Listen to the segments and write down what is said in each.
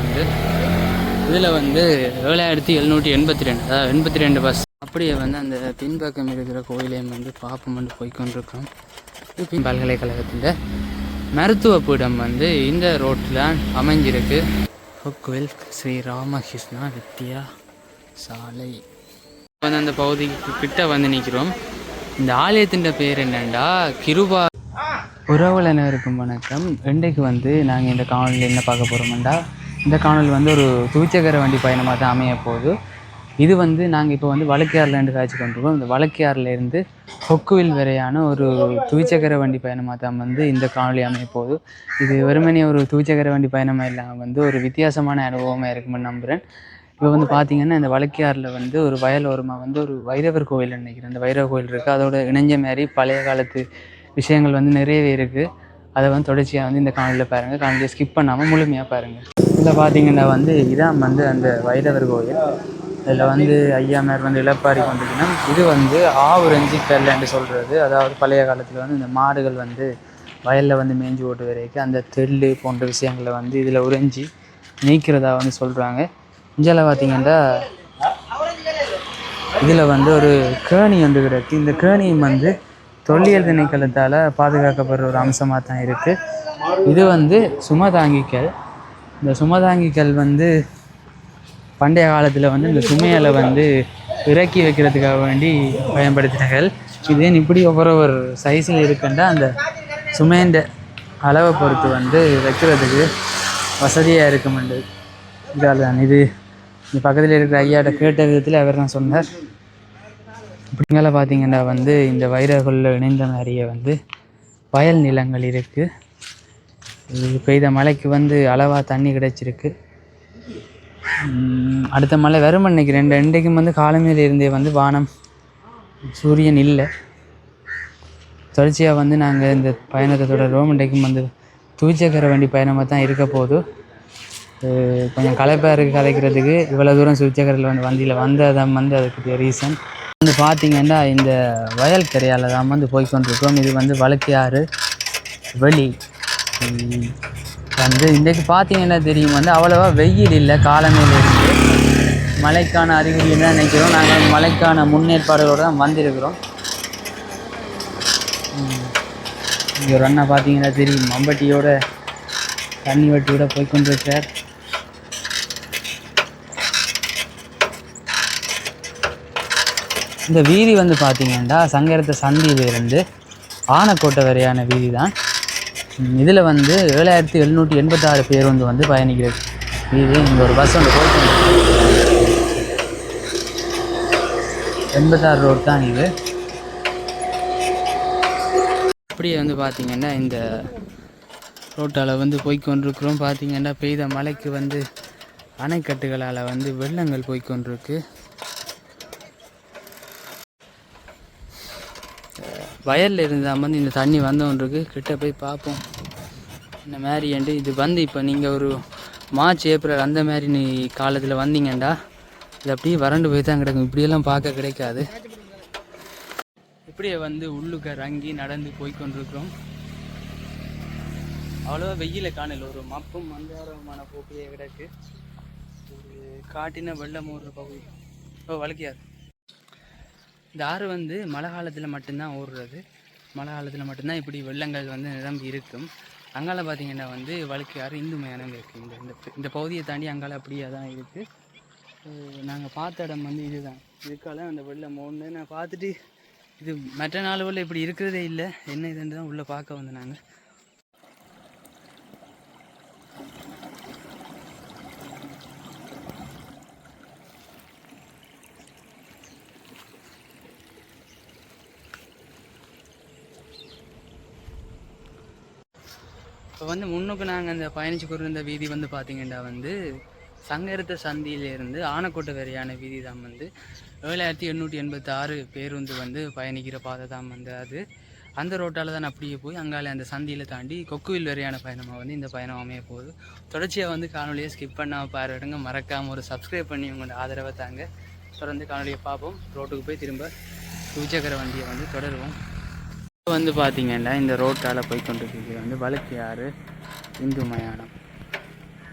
வந்து இதில் வந்து ஏழாயிரத்தி எழுநூற்றி எண்பத்தி ரெண்டு அதாவது எண்பத்தி ரெண்டு பஸ் அப்படியே வந்து அந்த பின்பக்கம் இருக்கிற கோயிலையும் வந்து பார்ப்போம் போய்க்கொண்டிருக்கோம். போய்கொண்டிருக்கோம் பின் பல்கலைக்கழகத்தில் மருத்துவ பீடம் வந்து இந்த ரோட்டில் அமைஞ்சிருக்கு. ஹொக்வெல் ஸ்ரீ ராமகிருஷ்ணா வித்யா சாலை. வந்து அந்த பகுதிக்கு கிட்ட வந்து நிற்கிறோம் இந்த ஆலயத்தின் பேர் என்னண்டா? கிருபா. உறவுலனருக்கும் வணக்கம். இன்றைக்கு வந்து நாங்கள் இந்த காணொலியில் என்ன பார்க்க போகிறோம்டா இந்த காணொலி வந்து ஒரு துவிச்சக்கர வண்டி பயணமாக தான் அமைய போகுது. இது வந்து நாங்கள் இப்போ வந்து வழக்கியார்லேருந்து காய்ச்சி கொண்டிருக்கோம். இந்த வழக்கியார்லேருந்து கொக்குவில் வரையான ஒரு துவிச்சக்கர வண்டி பயணமாக தான் வந்து இந்த காணொலி அமைய போகுது. இது வெறுமனே ஒரு துவிச்சக்கர வண்டி பயணமாக இல்லாமல் வந்து ஒரு வித்தியாசமான அனுபவமாக இருக்குமென்னு நம்புகிறேன் இப்போ வந்து பார்த்தீங்கன்னா இந்த வழக்கியாரில் வந்து ஒரு வயலோரமாக வந்து ஒரு வைரவர் கோயில் நினைக்கிறேன். அந்த வைரவர் கோயில் இருக்குது அதோட இணைஞ்ச மாதிரி பழைய காலத்து விஷயங்கள் வந்து நிறையவே இருக்குது அதை வந்து தொடர்ச்சியாக வந்து இந்த காணொலியில் பாருங்கள் காணொலியை ஸ்கிப் பண்ணாமல் முழுமையாக பாருங்கள் இதில் பார்த்தீங்கன்னா வந்து இதான் வந்து அந்த வைரவர் கோயில். இதில் வந்து ஐயாமார் வந்து இளப்பாரி கொண்டிருக்கணும். இது வந்து ஆவுரஞ்சி கல்லுன்னு சொல்கிறது அதாவது பழைய காலத்தில் வந்து இந்த மாடுகள் வந்து வயலில் வந்து மேய்ஞ்சி ஓட்டு வரைக்கும் அந்த தெள்ளு போன்ற விஷயங்களை வந்து இதில் உறிஞ்சி நீக்கிறதா வந்து சொல்கிறாங்க இஞ்சால பார்த்தீங்கன்னா இதில் வந்து ஒரு கேணி வந்து கிடக்கு. இந்த கேணியும் வந்து தொல்லியல் திணைக்களத்தால் பாதுகாக்கப்படுற ஒரு அம்சமாக தான் இருக்குது இது வந்து சுமதாங்கிக்கல் இந்த சுமதாங்கிகள் வந்து பண்டைய காலத்தில் வந்து இந்த சுமையலை வந்து இறக்கி வைக்கிறதுக்காக வேண்டி பயன்படுத்தினார்கள். இது ஏன் இப்படி ஒவ்வொரு ஒரு சைஸில் இருக்குன்னா அந்த சுமைன்ற அளவை பொறுத்து வந்து வைக்கிறதுக்கு வசதியாக இருக்குமெண்டு இதால் தான் இது. இந்த பக்கத்தில் இருக்கிற ஐயாட்ட கேட்ட விதத்தில் அவர் தான் சொன்னார். இப்படிங்கெல்லாம் பார்த்தீங்கன்னா வந்து இந்த வைரகுள்ள இணைந்த மாதிரியே வந்து வயல் நிலங்கள் இருக்குது பெய்த மழைக்கு வந்து அளவாக தண்ணி கிடைச்சிருக்கு. அடுத்த மழை வரும் அன்னைக்கு ரெண்டு ரெண்டைக்கும் வந்து காலமையில் இருந்தே வந்து வானம் சூரியன் இல்லை. தொடர்ச்சியாக வந்து நாங்கள் இந்த பயணத்தை தொடர்வோம் இன்றைக்கும் வந்து தூய்ச்சக்கர வண்டி பயணமாக தான் இருக்க போதும் கொஞ்சம் களைப்பாக இருக்குது கதைக்கிறதுக்கு இவ்வளோ தூரம் சுவிச்சக்கரில் வந்து வண்டியில் வந்ததான் வந்து அதுக்கு ரீசன் வந்து பார்த்திங்கன்னா இந்த வயல் கரையால் தான் வந்து போய் கொண்டிருக்கோம். இது வந்து வழக்கியாறு வெளி வந்து இன்றைக்கு பார்த்தீங்கன்னா தெரியும்? வந்து அவ்வளோவா வெயில் இல்லை காலமையில் இருந்து மழைக்கான அறிகுறின்னு தான் நினைக்கிறோம்? நாங்கள் மழைக்கான முன்னேற்பாடுகளோடு தான் வந்திருக்கிறோம். இங்கே ஒரு அண்ணா பார்த்தீங்கன்னா தெரியும்? மம்பட்டியோட தண்ணி வட்டியோட போய் கொண்டிருக்கார் இந்த வீதி வந்து பார்த்தீங்கன்னா சங்கரத்தை சந்தியிலிருந்து ஆனக்கோட்டை வரையான வீதி தான். இதில் வந்து ஏழாயிரத்தி எழுநூற்றி எண்பத்தாறு பேருந்து வந்து பயணிக்கிறது. இது இங்கே ஒரு பஸ் ஒன்று போயிட்டு எண்பத்தாறு ரோடு தான் இது. அப்படியே வந்து பார்த்திங்கன்னா இந்த ரோட்டால் வந்து போய்கொண்டிருக்கிறோம் பார்த்திங்கன்னா பெய்த மழைக்கு வந்து அணைக்கட்டுகளால் வந்து வெள்ளங்கள் போய்கொண்டிருக்கு வயலில் இருந்தால் வந்து இந்த தண்ணி வந்தோன்றிருக்கு கிட்ட போய் பார்ப்போம். இந்த மாதிரி ஏண்டு இது வந்து இப்போ நீங்கள் ஒரு மார்ச் ஏப்ரல் அந்த மாதிரி நீ காலத்தில் வந்தீங்கண்டா இது அப்படியே வறண்டு போய் தான் கிடக்கும். இப்படியெல்லாம் பார்க்க கிடைக்காது. இப்படியே வந்து உள்ளுக்க இறங்கி நடந்து போய் கொண்டிருக்கிறோம். அவ்வளோவா வெயில காணல. ஒரு மப்பும் மந்தாரமான போக்கிலே கிடக்கு. ஒரு காட்டின வெள்ளம் ஓடுற பகுதி. ஓ வழக்கியார். இந்த ஆறு வந்து மழை காலத்தில் மட்டும்தான் ஓடுறது மழை காலத்தில் மட்டும்தான் இப்படி வெள்ளங்கள் வந்து நிரம்பி இருக்கும். அங்கால பார்த்தீங்கன்னா வந்து வழுக்கையாறு இந்து மயானம் இருக்குது இந்த இந்த இந்த பகுதியை தாண்டி அங்கால அப்படியே தான் இருக்குது நாங்கள் பார்த்த இடம் வந்து இதுதான். இதுக்கால அந்த வெள்ளம் ஒன்று நான் பார்த்துட்டு இது மற்ற நாளுகளில் இப்படி இருக்கிறதே இல்லை. என்ன இதுன்னு தான் உள்ளே பார்க்க வந்து நாங்கள் இப்போ வந்து முன்னுக்கு நாங்கள் அந்த பயணிச்சு கொண்டிருந்த வீதி வந்து பார்த்தீங்கன்னா வந்து சங்கரத்த சந்தியிலிருந்து ஆனக்கோட்டை வரையான வீதி தான் வந்து ஏழாயிரத்தி எண்ணூற்றி எண்பத்தி ஆறு பேருந்து வந்து பயணிக்கிற பாதை தான் வந்து அது. அந்த ரோட்டால் தான் அப்படியே போய் அங்கால அந்த சந்தியில் தாண்டி கொக்குவில் வரையான பயணமாக வந்து இந்த பயணம் அமைய போகுது. தொடர்ச்சியாக வந்து காணொலியை ஸ்கிப் பண்ணாமல் பாருங்க மறக்காமல் ஒரு சப்ஸ்கிரைப் பண்ணி உங்களோட ஆதரவை தாங்க. தொடர்ந்து காணொலியை பார்ப்போம். ரோட்டுக்கு போய் திரும்ப துச்சக்கர வண்டியை வந்து தொடருவோம். இப்போ வந்து பார்த்தீங்கன்னா இந்த ரோட்டால் போய் கொண்டிருக்கிறது வந்து வழுக்கையாறு இந்து மயானம்.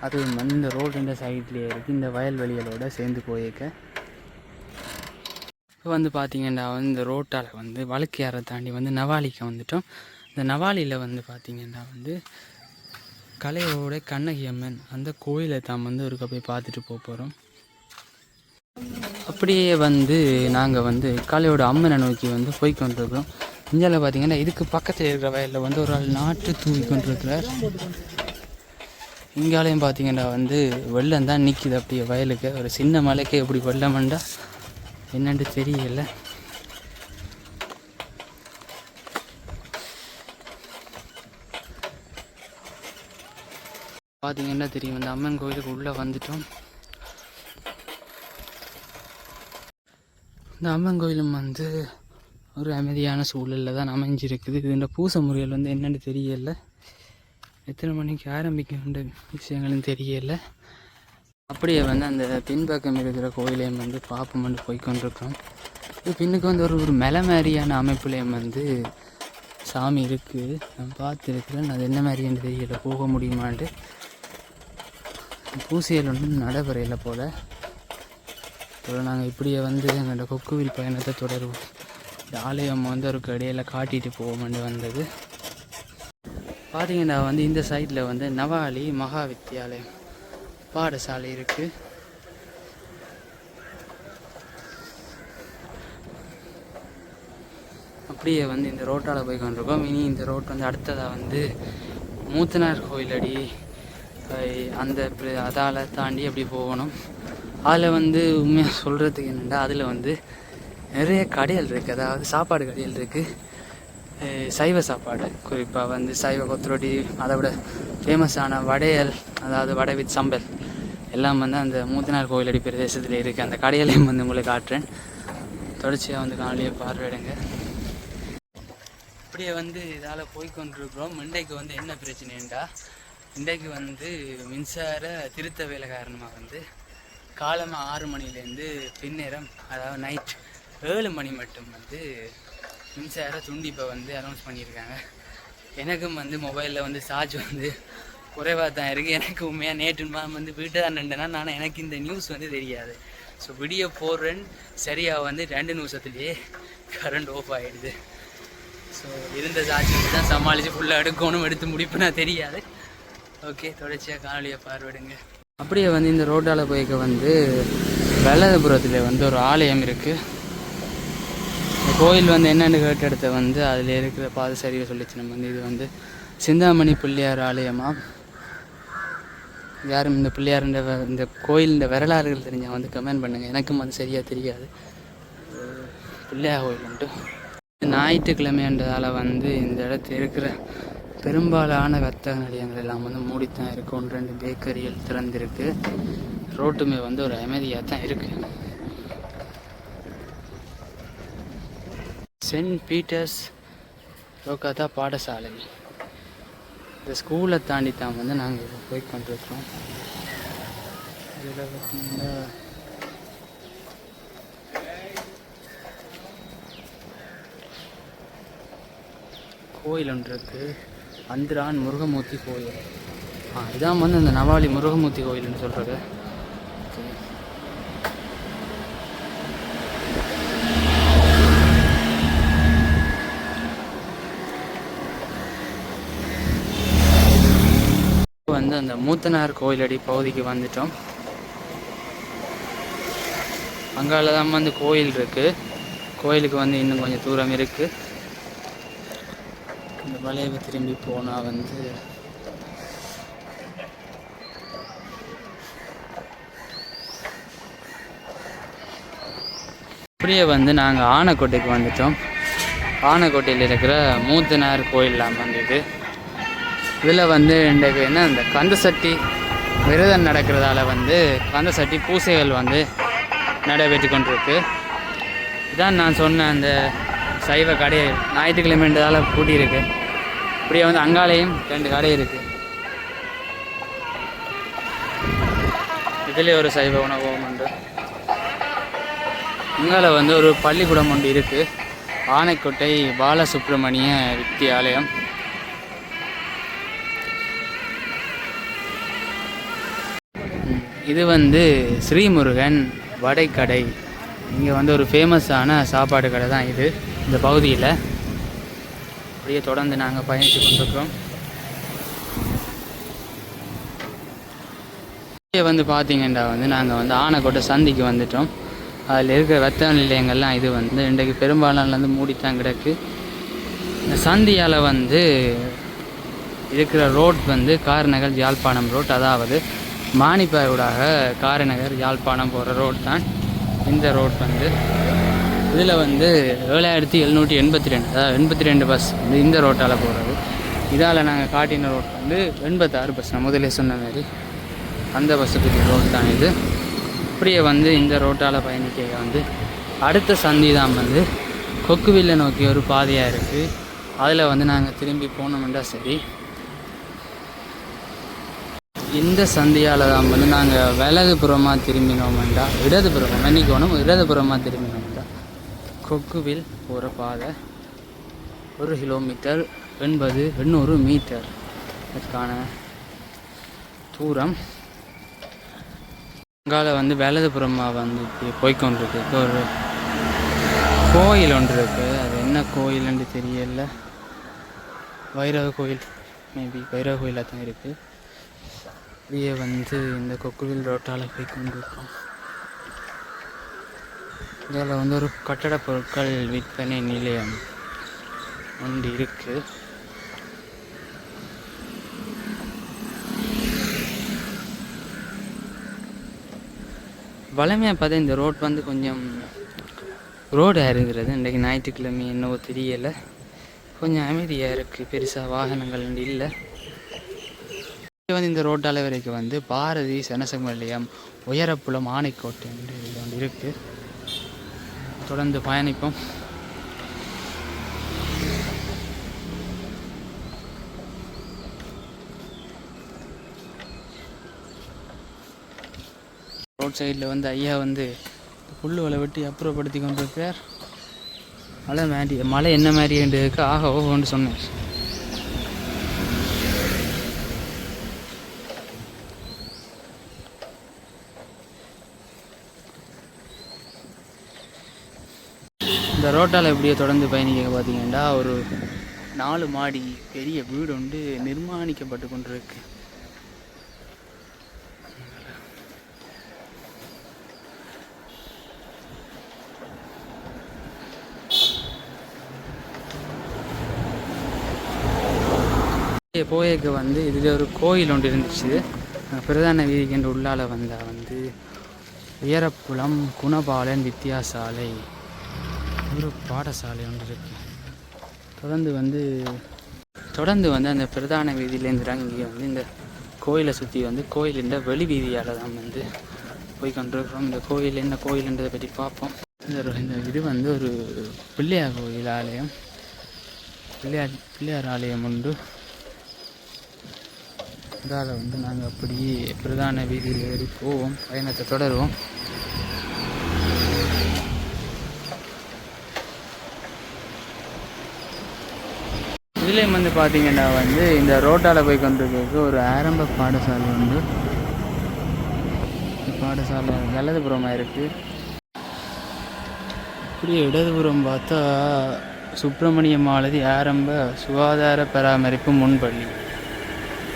அது இந்த ரோடு இந்த சைட்லேயே இருக்குது இந்த வயல்வெளிகளோட சேர்ந்து போயிருக்க. இப்போ வந்து பார்த்தீங்கன்னா வந்து இந்த ரோட்டால் வந்து வழுக்கையாரை தாண்டி வந்து நவாலிக்கு வந்துட்டோம். இந்த நவாலியில் வந்து பார்த்திங்கன்னா வந்து கலையோட கண்ணகி அம்மன் அந்த கோயிலை தான் வந்து ஒருக்க போய் பார்த்துட்டு போக போகிறோம் அப்படியே வந்து நாங்கள் வந்து கலையோட அம்மனை நோக்கி வந்து போய் கொண்டிருக்கிறோம். இந்தியாவில் பார்த்தீங்கன்னா இதுக்கு பக்கத்தில் இருக்கிற வயலில் வந்து ஒரு ஆள் நாட்டு தூவி கொண்டிருக்கிறார். இங்காலையும் பார்த்தீங்கன்னா வந்து வெள்ளம் தான் நிற்கிது அப்படியே வயலுக்கு. ஒரு சின்ன மலைக்கு எப்படி வெள்ளம்ண்டா என்னென்று தெரியல. பார்த்தீங்கன்னா தெரியும்? இந்த அம்மன் கோயிலுக்கு உள்ளே வந்துட்டோம். இந்த அம்மன் கோயிலும் வந்து ஒரு அமைதியான சூழலில் தான் அமைஞ்சிருக்குது. இது பூச முறைகள் வந்து என்னன்னு தெரியலை. எத்தனை மணிக்கு ஆரம்பிக்கின்ற விஷயங்களும் தெரியல. அப்படியே வந்து அந்த பின்பக்கம் இருக்கிற கோயிலையும் வந்து பார்ப்போம் வந்து போய்கொண்டிருக்கோம் இது பின்னுக்கு வந்து ஒரு ஒரு மலை மாதிரியான அமைப்புலையும் வந்து சாமி இருக்குது நான் பார்த்துருக்குறேன். அது என்ன மாதிரின்னு தெரியல. போக முடியுமான்ட்டு பூசையில் ஒன்றும் நடைபெறையில் போல். இப்போ நாங்கள் இப்படியே வந்து எங்களோட கொக்குவில் பயணத்தை தொடருவோம். இந்த ஆலயம் வந்து ஒரு கடையில் காட்டிட்டு போவோம்னு வந்தது. பார்த்தீங்கன்னா வந்து இந்த சைடில் வந்து நவாலி மகா வித்தியாலயம் பாடசாலை இருக்குது அப்படியே வந்து இந்த ரோட்டால் போய் கொண்டிருக்கோம். இனி இந்த ரோட் வந்து அடுத்ததாக வந்து மூத்தனார் கோயிலடி அடி அந்த அதால் அதால தாண்டி அப்படி போகணும். அதில் வந்து உண்மையாக சொல்கிறதுக்கு என்னென்னா அதில் வந்து நிறைய கடைகள் இருக்குது அதாவது சாப்பாடு கடைகள் இருக்குது சைவ சாப்பாடு. குறிப்பாக வந்து சைவ கொத்துரொட்டி அதை விட ஃபேமஸான வடையல் அதாவது வடை வித் சம்பல். எல்லாம் வந்து அந்த மூத்தனார் கோயிலடி பிரதேசத்தில் இருக்குது அந்த கடையிலையும் வந்து உங்களுக்கு காட்டுறேன். தொடர்ச்சியாக வந்து காலையை பார்வையிடுங்க. இப்படியே வந்து இதால் போய்கொண்டிருக்கிறோம் இன்றைக்கு வந்து என்ன பிரச்சனைண்டா இன்றைக்கு வந்து மின்சார திருத்த வேலை காரணமாக வந்து காலமாக ஆறு மணிலேருந்து பின்னேரம் அதாவது நைட் ஏழு மணி மட்டும் வந்து மின்சார துண்டிப்பை வந்து அனௌன்ஸ் பண்ணியிருக்காங்க. எனக்கும் வந்து மொபைலில் வந்து சார்ஜ் வந்து குறைவாக தான் இருக்குது எனக்கு உண்மையாக நேற்று வந்து வீட்டை தான் நின்றேன்னா நான் எனக்கு இந்த நியூஸ் வந்து தெரியாது. ஸோ விடிய போடுறேன். சரியாக வந்து ரெண்டு நிமிஷத்துலேயே கரண்ட் ஆஃப் ஆகிடுது ஸோ இருந்த சாட்சி தான் சமாளித்து ஃபுல்லாக எடுக்கணும் எடுத்து முடிப்புனா தெரியாது. ஓகே தொடர்ச்சியாக காணொலியை பார்வையிடுங்க. அப்படியே வந்து இந்த ரோட்டால் போய்க்க வந்து வெள்ளதபுரத்தில் வந்து ஒரு ஆலயம் இருக்குது கோயில் வந்து என்னென்னு கேட்டெடுத்த வந்து அதில் இருக்கிற பாதசரியை சொல்லிச்சு. நம்ம வந்து இது வந்து சிந்தாமணி பிள்ளையார் ஆலயமா? யாரும் இந்த பிள்ளையார் இந்த கோயில் இந்த வரலாறுகள் தெரிஞ்சால் வந்து கமெண்ட் பண்ணுங்கள் எனக்கும் அது சரியாக தெரியாது. பிள்ளையார் கோயில் மட்டும். ஞாயிற்றுக்கிழமைன்றதால வந்து இந்த இடத்துல இருக்கிற பெரும்பாலான வர்த்தக நிலையங்கள் எல்லாம் வந்து மூடித்தான் இருக்குது ஒன்று ரெண்டு பேக்கரிகள் திறந்திருக்கு. ரோட்டுமே வந்து ஒரு அமைதியாக தான் இருக்குது சென்ட் பீட்டர்ஸ் லோகாதா பாடசாலை. இந்த ஸ்கூலை தாண்டி தான் வந்து நாங்கள் இப்போ போய் கொண்டிருக்கிறோம். இதில் பார்த்தீங்கன்னா கோயில் ஒன்று இருக்குது அந்திரான் முருகமூர்த்தி கோயில். ஆ இதான் வந்து அந்த நவாலி முருகமூர்த்தி கோயில்னு சொல்கிறது வந்து அந்த மூத்தனார் கோயிலடி பகுதிக்கு வந்துட்டோம். அங்கால தான் வந்து கோயில் இருக்கு. கோயிலுக்கு வந்து இன்னும் கொஞ்சம் தூரம் இருக்கு. இந்த வளைவை திரும்பி போனால் வந்து அப்படியே வந்து நாங்கள் ஆனைக்கோட்டைக்கு வந்துட்டோம். ஆனைக்கோட்டையில் இருக்கிற மூத்தனார் கோயில்லாம் வந்து இது. இதில் வந்து இன்றைக்கு என்ன இந்த கந்த சட்டி விரதம் நடக்கிறதால வந்து கந்த சட்டி பூசைகள் வந்து நடைபெற்று கொண்டிருக்கு. இதான் நான் சொன்ன அந்த சைவ கடை ஞாயிற்றுக்கிழமைன்றதால பூட்டியிருக்கு. இப்படியே வந்து அங்காலையும் ரெண்டு கடை இருக்குது இதுலேயே ஒரு சைவ உணவகம் உண்டு. இங்கால வந்து ஒரு பள்ளிக்கூடம் ஒன்று இருக்குது ஆனைக்கோட்டை பாலசுப்ரமணிய வித்தியாலயம். இது வந்து ஸ்ரீமுருகன் வடைக்கடை. இங்கே வந்து ஒரு ஃபேமஸான சாப்பாடு கடை தான் இது இந்த பகுதியில். அப்படியே தொடர்ந்து நாங்கள் பயணித்து கொண்டிருக்கிறோம். இங்கே வந்து பார்த்தீங்கன்னா வந்து நாங்கள் வந்து ஆனைக்கோட்டை சந்திக்கு வந்துட்டோம். அதில் இருக்கிற வெத்த நிலையங்கள்லாம் இது வந்து இன்றைக்கு பெரும்பாலான வந்து மூடித்தான் கிடக்கு. இந்த சந்தியால் வந்து இருக்கிற ரோட் வந்து கார்நகர் யாழ்ப்பாணம் ரோட் அதாவது மானிப்பாயூடாக காரைநகர் யாழ்ப்பாணம் போகிற ரோடு தான். இந்த ரோட் வந்து இதில் வந்து ஏழாயிரத்தி எழுநூற்றி எண்பத்தி ரெண்டு அதாவது எண்பத்தி ரெண்டு பஸ் வந்து இந்த ரோட்டால் போகிறது. இதால் நாங்கள் காட்டின ரோட் வந்து எண்பத்தாறு பஸ் நான் முதலே சொன்ன மாதிரி அந்த பஸ்ஸுக்கு ரோட் தான் இது. அப்படியே வந்து இந்த ரோட்டால் பயணிக்க வந்து அடுத்த சந்தி தான் வந்து கொக்குவில்லை நோக்கி ஒரு பாதையாக இருக்குது அதில் வந்து நாங்கள் திரும்பி போனோம்னா சரி. இந்த சந்தியால் தான் வந்து நாங்கள் வலதுபுறமாக திரும்பினோம்டா இடதுபுறமாக மன்னிக்கணும் இடதுபுறமாக திரும்பினோம்டா கொக்குவில் போகிற பாதை ஒரு கிலோமீட்டர் எண்பது எண்ணூறு மீட்டர் அதுக்கான தூரம். அங்கால வந்து வலதுபுறமாக வந்து போய்கொண்டிருக்கு ஒரு கோயில் ஒன்று இருக்குது அது என்ன கோயில்னு தெரியல. வைரவ கோயில். மேபி வைரவ கோயிலாக தான் இருக்குது அப்படியே வந்து இந்த கொக்குவில் ரோட்டால் போய் கொண்டிருக்கோம் இதில் வந்து ஒரு கட்டடப் பொருட்கள் விற்பனை நிலையம் ஒன்று இருக்குது வளமையாக பார்த்தா இந்த ரோட் வந்து கொஞ்சம் ரோடாக இருக்கிறது. இன்றைக்கு ஞாயிற்றுக்கிழமை என்னவோ தெரியலை. கொஞ்சம் அமைதியாக இருக்குது பெருசாக வாகனங்கள் இல்லை. வந்து இந்த ரோட் வரைக்கும் வந்து பாரதி சனசங்க உயரப்புலம் ஆனைக்கோட்டை என்று இது ஒன்று இருக்குது தொடர்ந்து பயணிப்போம். ரோட் சைடில் வந்து ஐயா வந்து புல்லுகளை வெட்டி அப்புறப்படுத்தி கொண்டிருக்கிறார். மழை மாதிரி மழை என்ன மாதிரி இருக்கு ஆக ஓகோன்னு சொன்னார். இந்த ரோட்டால் எப்படியோ தொடர்ந்து பயணிக்க பார்த்தீங்கன்னா ஒரு நாலு மாடி பெரிய வீடு ஒன்று நிர்மாணிக்கப்பட்டு கொண்டிருக்கு. போயக்கு வந்து இதில் ஒரு கோயில் ஒன்று இருந்துச்சு. பிரதான வீதிக்கு உள்ளால வந்தால் வந்து உயரப்புலம் குணபாலன் வித்தியாசாலை ஒரு பாடசாலை ஒன்று இருக்கு. தொடர்ந்து வந்து தொடர்ந்து வந்து அந்த பிரதான வீதியிலேருந்து இங்கே வந்து இந்த கோயிலை சுற்றி வந்து கோயிலின் வெளி வீதியால் தான் வந்து போய் கொண்டிருக்கிறோம். இந்த கோயில் என்ன கோயில்ன்றதை பற்றி பார்ப்போம். இந்த இந்த இது வந்து ஒரு பிள்ளையார் கோயில் ஆலயம். பிள்ளையார் பிள்ளையார் ஆலயம் உண்டு. இதால் வந்து நாங்கள் அப்படியே பிரதான வீதியில் ஏறி போவோம். பயணத்தை தொடருவோம். இதுலேயும் வந்து பார்த்தீங்கன்னா வந்து இந்த ரோட்டால் போய் கொண்டிருக்கிறதுக்கு ஒரு ஆரம்ப பாடசாலை உண்டு. பாடசாலை வலதுபுறமாக இருக்குது இப்படியே இடதுபுறம் பார்த்தா சுப்பிரமணிய மாலதி ஆரம்ப சுகாதார பராமரிப்பு முன்பள்ளி.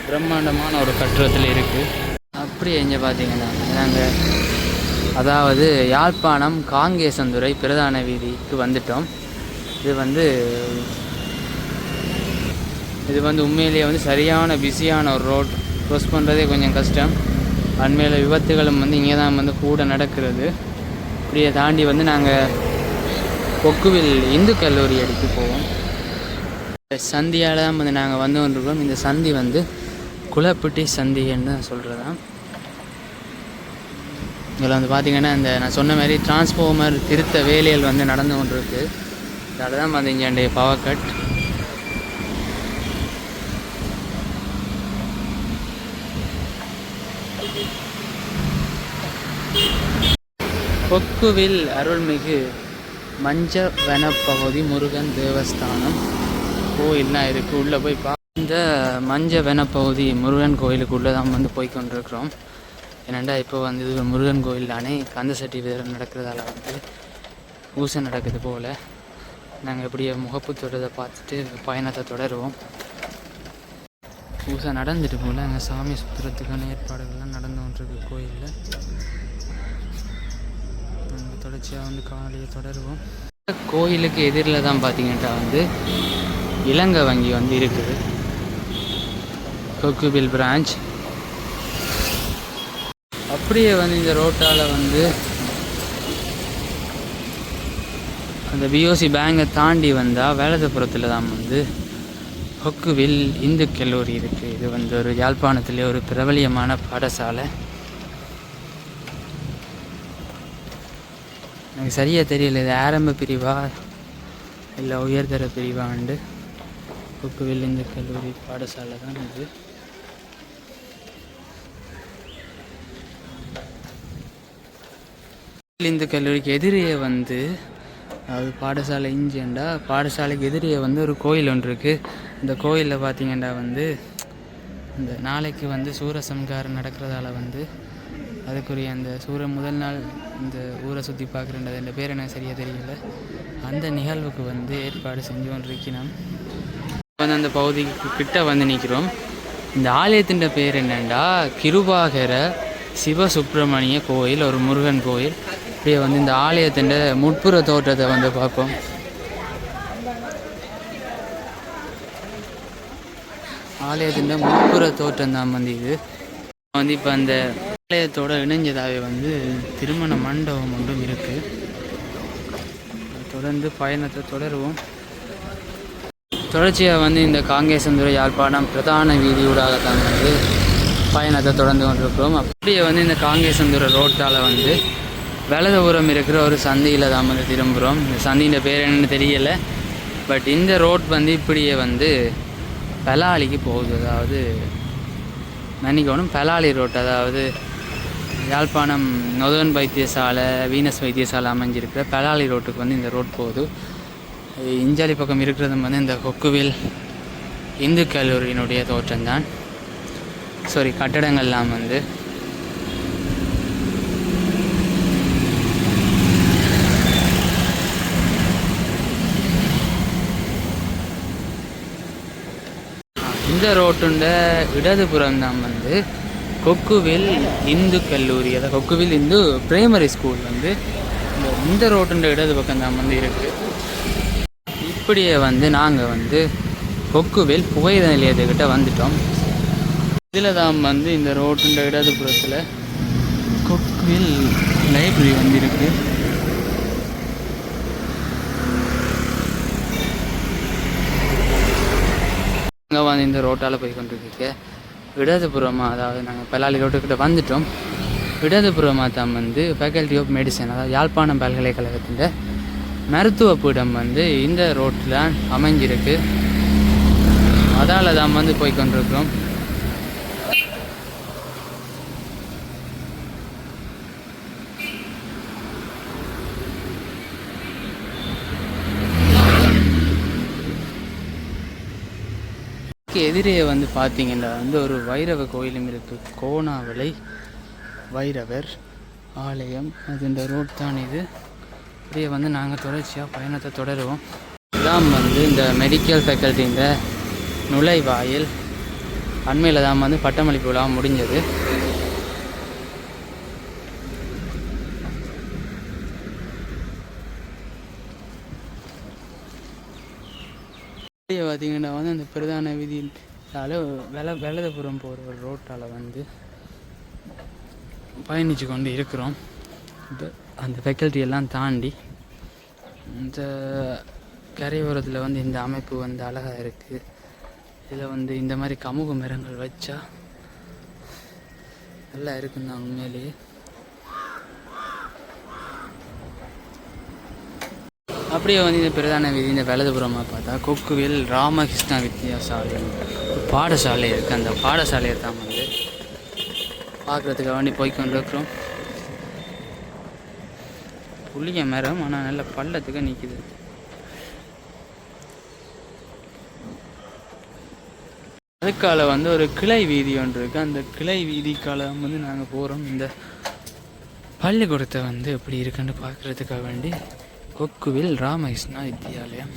பிரம்மாண்டமான ஒரு கட்டுரத்தில் இருக்குது அப்படியே இங்கே பார்த்தீங்கன்னா நாங்கள் அதாவது யாழ்ப்பாணம் காங்கேசந்துறை பிரதான வீதிக்கு வந்துட்டோம். இது வந்து இது வந்து உண்மையிலேயே வந்து சரியான பிஸியான ஒரு ரோட் க்ரோஸ் பண்ணுறதே கொஞ்சம் கஷ்டம். அண்மையில் விபத்துகளும் வந்து இங்கே தான் வந்து கூட நடக்கிறது. இப்படியே தாண்டி வந்து நாங்கள் கொக்குவில் இந்து கல்லூரி அடிக்கு போவோம். சந்தியால் தான் வந்து நாங்கள் வந்து கொண்டிருக்கோம். இந்த சந்தி வந்து குளப்பட்டி சந்தின்னு சொல்கிறதான் இதில் வந்து பார்த்திங்கன்னா இந்த நான் சொன்ன மாதிரி டிரான்ஸ்ஃபார்மர் திருத்த வேலைகள் வந்து நடந்து கொண்டிருக்கு. அதில் தான் வந்து இங்கே பவர் கட் கொக்குவில் அருள்மிகு மஞ்ச வனப்பகுதி முருகன் தேவஸ்தானம். கோயில்லாம் இருக்குது உள்ளே போய் பா இந்த மஞ்ச வனப்பகுதி முருகன் கோயிலுக்குள்ளே தான் வந்து போய் கொண்டிருக்கிறோம் ஏன்னாண்டா இப்போ வந்து இது முருகன் கோயில் தானே? கந்தசட்டி வீரர் நடக்கிறதால வந்து பூசை நடக்குது போல். நாங்கள் இப்படியே முகப்பு தொடரை பார்த்துட்டு பயணத்தை தொடருவோம். பூசை நடந்துட்டு போல். அங்கே சாமி சுற்றுறதுக்கான ஏற்பாடுகள்லாம் நடந்து கொண்டிருக்கு கோயிலில். தொடர்ச்சியாக வந்து காலையை தொடருவோம். கோயிலுக்கு எதிரில் தான் பார்த்தீங்கன்னா வந்து இலங்கை வங்கி வந்து இருக்குது. கொக்குபில் பிரான்ச். அப்படியே வந்து இந்த ரோட்டால் வந்து அந்த பிஓசி பேங்கை தாண்டி வந்தால் வேலதபுரத்தில் தான் வந்து ஹொக்குவில் இந்து கல்லூரி இருக்குது இது வந்து ஒரு யாழ்ப்பாணத்திலே ஒரு பிரபலியமான பாடசாலை. எனக்கு சரியாக தெரியல இது ஆரம்ப பிரிவா? இல்லை உயர்தர பிரிவாண்டு கொக்குவில் இந்து கல்லூரி பாடசாலை தான் இது. இந்து கல்லூரிக்கு எதிரியே வந்து அதாவது பாடசாலை இஞ்சியண்டா? பாடசாலைக்கு எதிரே வந்து ஒரு கோயில் ஒன்று இருக்குது இந்த கோயிலில் பார்த்தீங்கன்னா வந்து இந்த நாளைக்கு வந்து சூரசம்காரம் நடக்கிறதால வந்து அதுக்குரிய அந்த சூரிய முதல் நாள் இந்த ஊரை சுற்றி பார்க்குறேன்றது இந்த பேர் எனக்கு சரியாக தெரியல. அந்த நிகழ்வுக்கு வந்து ஏற்பாடு செஞ்சு கொண்டிருக்கிறோம். வந்து அந்த பகுதிக்கு கிட்ட வந்து நிற்கிறோம் இந்த ஆலயத்தின் பேர் என்னென்னா கிருபாகர சிவசுப்பிரமணிய கோயில் ஒரு முருகன் கோயில். இப்படியே வந்து இந்த ஆலயத்தின் முட்புற தோற்றத்தை வந்து பார்ப்போம். ஆலயத்தின் முட்புற தோற்றம் தான் வந்து இது. வந்து இப்போ அந்த ஆலயத்தோட இணைஞ்சதாகவே வந்து திருமண மண்டபம் ஒன்றும் இருக்குது தொடர்ந்து பயணத்தை தொடருவோம். தொடர்ச்சியாக வந்து இந்த காங்கேசந்துறை யாழ்ப்பாணம் பிரதான வீதியூடாக தான் வந்து பயணத்தை தொடர்ந்து கொண்டிருக்கிறோம். அப்படியே வந்து இந்த காங்கேசந்துறை ரோட்டால் வந்து வலதுபுறம் இருக்கிற ஒரு சந்தியில் தான் வந்து திரும்புகிறோம் இந்த சந்தியின் பேர் என்னென்னு தெரியலை. பட் இந்த ரோட் வந்து இப்படியே வந்து பலாலிக்கு போகுது. அதாவது மன்னிக்கணும் பலாலி ரோட். அதாவது யாழ்ப்பாணம் நொதன் வைத்தியசாலை வீனஸ் வைத்தியசாலை அமைஞ்சிருக்கிற பலாலி ரோட்டுக்கு வந்து இந்த ரோட் போகுது. இஞ்சாலி பக்கம் இருக்கிறது வந்து இந்த கொக்குவில் இந்து கல்லூரியினுடைய தோற்றம்தான். சாரி கட்டடங்கள்லாம் வந்து இந்த ரோட்டுண்ட இடதுபுறம் தான் வந்து கொக்குவில் இந்து கல்லூரி அதாவது கொக்குவில் இந்து பிரைமரி ஸ்கூல் வந்து இந்த- ரோட்டுன்ற இடது பக்கம் தான் வந்து இருக்குது இப்படியே வந்து நாங்கள் வந்து கொக்குவில் புகையில நிலையத்துக்கிட்ட வந்துட்டோம். இதில் தான் வந்து இந்த ரோட்டுண்ட இடதுபுறத்தில் கொக்குவில் லைப்ரரி வந்து இருக்குது அங்கே வந்து இந்த ரோட்டால் போய் கொண்டிருக்க இடதுபுறமாக அதாவது நாங்கள் பல்லாளி ரோட்டுக்கிட்ட வந்துட்டோம். இடதுபுறமாக தான் வந்து ஃபேக்கல்டி ஆஃப் மெடிசன் அதாவது யாழ்ப்பாணம் பல்கலைக்கழகத்தின் மருத்துவ பீடம் வந்து இந்த ரோட்டில் அமைஞ்சிருக்கு. அதால் தான் வந்து போய் கொண்டிருக்கிறோம் எதிரே வந்து பார்த்தீங்கன்னா வந்து ஒரு வைரவ கோயிலும் இருக்குது கோணாவளை வைரவர் ஆலயம். அது இந்த ரோட் தான் இது. இப்படியே வந்து நாங்கள் தொடர்ச்சியாக பயணத்தை தொடருவோம். இதான் வந்து இந்த மெடிக்கல் ஃபேக்கல்ட்டின்ற நுழைவாயில். அண்மையில் தான் வந்து பட்டமளிப்பு விழா முடிஞ்சது. பார்த்தீங்கன்னா வந்து அந்த பிரதான வீதியால் வெல வெள்ளதபுரம் போகிற ஒரு ரோட்டால் வந்து பயணித்து கொண்டு இருக்கிறோம். அந்த ஃபெக்கல்ட்டி எல்லாம் தாண்டி இந்த கரையோரத்தில் வந்து இந்த அமைப்பு வந்து அழகாக இருக்குது இதில் வந்து இந்த மாதிரி கமுக மரங்கள் வச்சா நல்லா இருக்குன்னு உண்மையிலேயே அப்படியே வந்து இந்த பிரதான வீதி இந்த வலதுபுறமாக பார்த்தா கொக்குவில் ராமகிருஷ்ணா வித்யாசாலை பாடசாலை இருக்குது அந்த பாடசாலையை தான் வந்து பார்க்குறதுக்காக வேண்டி போய் கொண்டிருக்கிறோம் புளிய மரம் ஆனால் நல்ல பள்ளத்துக்கு நிற்கிது அதுக்கால வந்து ஒரு கிளை வீதி ஒன்று இருக்குது அந்த கிளை வீதிக்கால வந்து நாங்கள் போகிறோம் இந்த பள்ளிக்கூடத்தை வந்து எப்படி இருக்குன்னு பார்க்குறதுக்காக வேண்டி கொக்குவில் ராமகிருஷ்ணா வித்யாலயம்.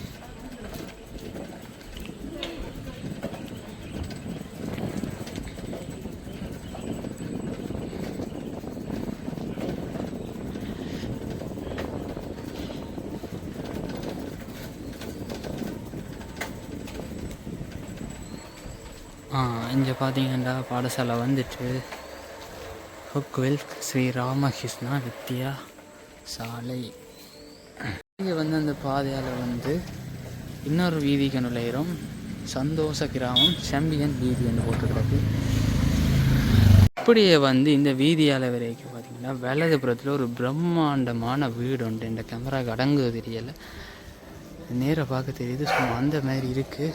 இங்கே பார்த்தீங்கன்னா பாடசாலை வந்துட்டு கொக்குவில் ஸ்ரீ ராமகிருஷ்ணா வித்யா சாலை. இங்கே வந்து அந்த பாதையால் வந்து இன்னொரு வீதிக்கு நுழையிறோம் சந்தோஷ கிராமம் செம்பியன் வீதி என்று போட்டுக்கிறது அப்படியே வந்து இந்த வீதியால் வரைக்கும் பார்த்தீங்கன்னா வலதுபுறத்தில் ஒரு பிரம்மாண்டமான வீடு உண்டு. இந்த கேமரா அடங்குது தெரியலை. நேராக பார்க்க தெரியுது சும்மா அந்த மாதிரி இருக்குது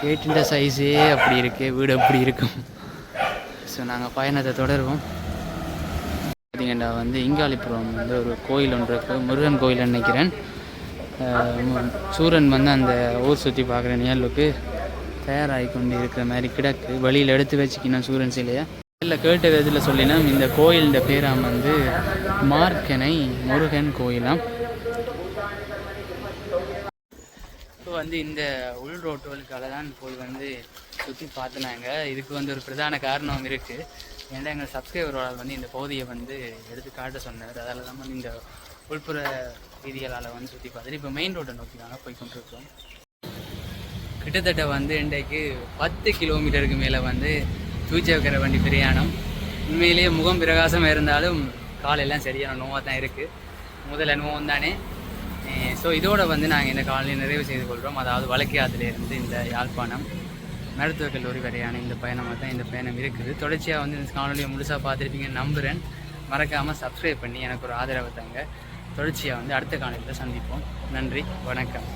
கேட்டுன்ற சைஸே அப்படி இருக்குது வீடு அப்படி இருக்கும் ஸோ நாங்கள் பயணத்தை தொடருவோம். பார்த்தீங்கன்னா வந்து இங்காலிபுரம் வந்து ஒரு கோயில் ஒன்று இருக்குது முருகன் கோயில் நினைக்கிறேன். சூரன் வந்து அந்த ஊர் சுற்றி பார்க்குற நிகழ்வுக்கு தயாராகி கொண்டு இருக்கிற மாதிரி கிடக்கு. வழியில் எடுத்து வச்சுக்கணும் சூரன் சிலையை. இல்லை கேட்ட விதத்தில் சொல்லினா இந்த கோயிலின் பேராம் வந்து மார்க்கனை முருகன் கோயிலாம். இப்போ வந்து இந்த உள் ரோட்டுகளுக்காக தான் போய் வந்து சுற்றி பார்த்துனாங்க. இதுக்கு வந்து ஒரு பிரதான காரணம் இருக்குது ஏன்னா எங்கள் சப்ஸ்கிரைபரோட வந்து இந்த பகுதியை வந்து எடுத்து காட்ட சொன்னார். அதால் தான் வந்து இந்த உள்புற வீதிகளால் வந்து சுற்றி பார்த்துட்டு இப்போ மெயின் ரோட்டை நோக்கி நாங்கள் போய் கொண்டிருக்கோம். கிட்டத்தட்ட வந்து இன்றைக்கு பத்து கிலோமீட்டருக்கு மேலே வந்து தூச்சக்கர வண்டி பிரயாணம். உண்மையிலேயே முகம் பிரகாசமாக இருந்தாலும் காலெல்லாம் சரியான நோவாக தான் இருக்குது முதல் அனுபவம் தானே. ஸோ இதோடு வந்து நாங்கள் இந்த காலையில் நிறைவு செய்து கொள்கிறோம் அதாவது வழக்கியாத்திலிருந்து இந்த யாழ்ப்பாணம். மருத்துவக் கல்லூரி வரையான இந்த பயணமாக தான் இந்த பயணம் இருக்குது. தொடர்ச்சியாக வந்து இந்த காணொலியை முழுசாக பார்த்துருப்பீங்கன்னு நம்புகிறேன் மறக்காமல் சப்ஸ்கிரைப் பண்ணி எனக்கு ஒரு ஆதரவு தாங்க. தொடர்ச்சியாக வந்து அடுத்த காணொலியில் சந்திப்போம். நன்றி வணக்கம்.